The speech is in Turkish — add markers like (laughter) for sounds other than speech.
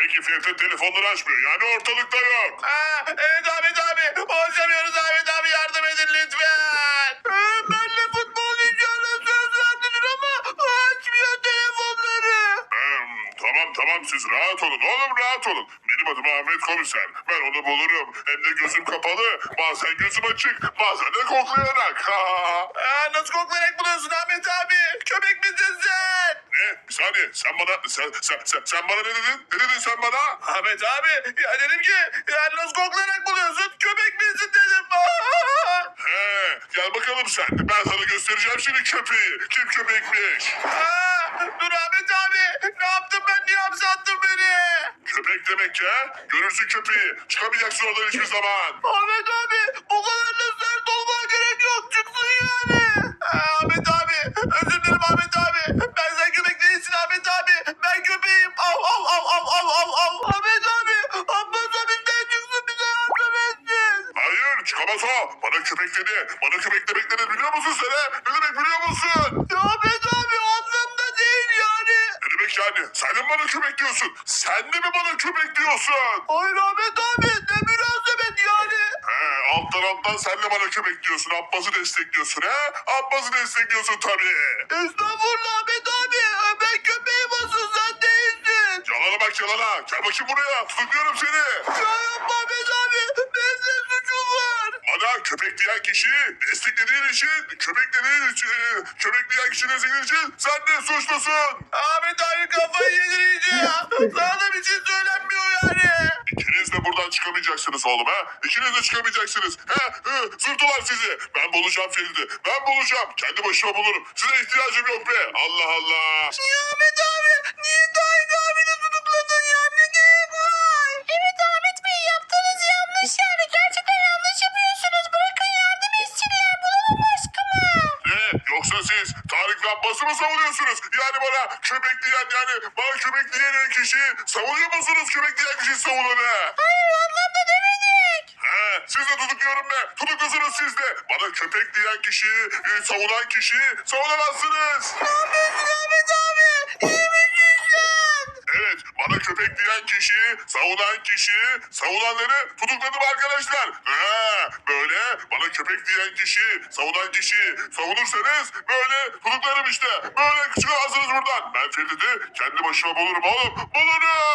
Demek ki Ferit telefonları açmıyor. Yani ortalıkta yok. Aa, evet Ahmet abi. Ulaşamıyoruz Ahmet abi yardım edin lütfen. Ee, benle futbol oynayacağına söz verdin ama açmıyor telefonları. Hmm, tamam tamam siz rahat olun oğlum rahat olun. Benim adım Ahmet Komiser. Ben onu bulurum. Hem de gözüm kapalı. Bazen gözüm açık. Bazen de koklayarak. Ha. Aa, nasıl koklayarak buluyorsun Ahmet abi? Köpek sen? Saniye. Sen bana sen, sen, sen, sen bana ne dedin? Ne dedin sen bana? Ahmet abi ya dedim ki ya nasıl koklayarak buluyorsun? Köpek misin dedim. (laughs) He, gel bakalım sen. Ben sana göstereceğim şimdi köpeği. Kim köpekmiş? Aa, dur Ahmet abi. Ne yaptım ben? Niye hapse attın beni? Köpek demek ya. Görürsün köpeği. Çıkamayacaksın oradan hiçbir zaman. Ahmet abi o kadar da sert olmaya gerek yok. Çıksın yani. Hayır çıkamaz o. Bana köpek dedi. Bana köpek demek ne biliyor musun sen he? Ne demek biliyor musun? Ya Ahmet abi anlamda değil yani. Ne demek yani? Sen de mi bana köpek diyorsun? Sen de mi bana köpek diyorsun? Hayır Ahmet abi ne münasebet yani. He, alttan alttan sen de bana köpek diyorsun. Abbas'ı destekliyorsun he? Abbas'ı destekliyorsun tabii. Estağfurullah Ahmet abi. Ben köpeğim asıl sen değilsin. Yalana bak yalana. Gel bakayım buraya. Tutukluyorum seni. Ya yapma Ahmet abi. Benim de suçum var. Bana köpek diyen kişi desteklediğin için, köpek dediğin için, köpek diyen kişi desteklediğin için sen de suçlusun. Ahmet abi kafayı yedirince ya. Sana da bir şey söylenmiyor yani. İkiniz de buradan çıkamayacaksınız oğlum ha. İkiniz de çıkamayacaksınız. He, he, zırtılar sizi. Ben bulacağım Ferit'i. Ben bulacağım. Kendi başıma bulurum. Size ihtiyacım yok be. Allah Allah. Ya Ahmet abi niye Yoksa siz Tarık ve Abbas'ı mı savunuyorsunuz? Yani bana köpek diyen yani bana köpek diyen kişi savunuyor musunuz? Köpek diyen kişi savunanı. Hayır anlamda demedik. He, siz de tutukluyorum be. Tutuklusunuz siz de. Bana köpek diyen kişi, e, savunan kişi savunamazsınız. Ahmet abi iyi misin sen? Evet, bana köpek diyen kişi, savunan kişi, savunanları tutukladım arkadaşlar. He, bana köpek diyen kişi, savunan kişi savunursanız böyle tutuklarım işte. Böyle çıkamazsınız buradan. Ben Ferit'i kendi başıma bulurum oğlum. Bulurum.